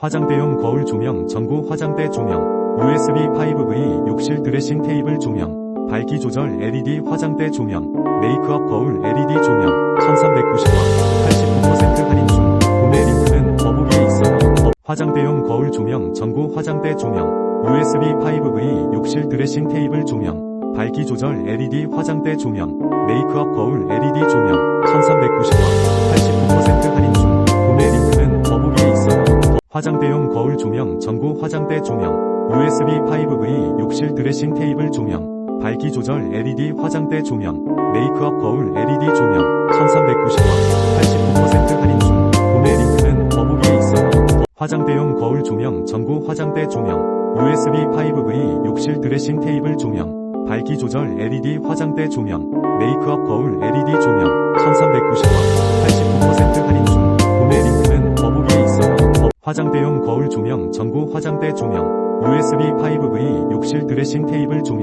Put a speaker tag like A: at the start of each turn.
A: 화장대용 거울 조명 전구 화장대 조명 USB 5V 욕실 드레싱 테이블 조명 밝기 조절 LED 화장대 조명 메이크업 거울 LED 조명 1390원 89% 할인 중. 구매 링크는 더보기에 있어요. 더- 화장대용 거울 조명 전구 화장대 조명 USB 5V 욕실 드레싱 테이블 조명 밝기 조절 LED 화장대 조명 메이크업 거울 LED 조명 화장대용 거울 조명 전구 화장대 조명 USB 5V 욕실 드레싱 테이블 조명 밝기 조절 LED 화장대 조명 메이크업 거울 LED 조명 1390원 89% 할인 중. 구매 링크는 더보기에 있어요. 더- 화장대용 거울 조명 전구 화장대 조명 USB 5V 욕실 드레싱 테이블 조명 밝기 조절 LED 화장대 조명 메이크업 거울 LED 조명 1390원 화장대용 거울 조명 전구 화장대 조명 USB 5V 욕실 드레싱 테이블 조명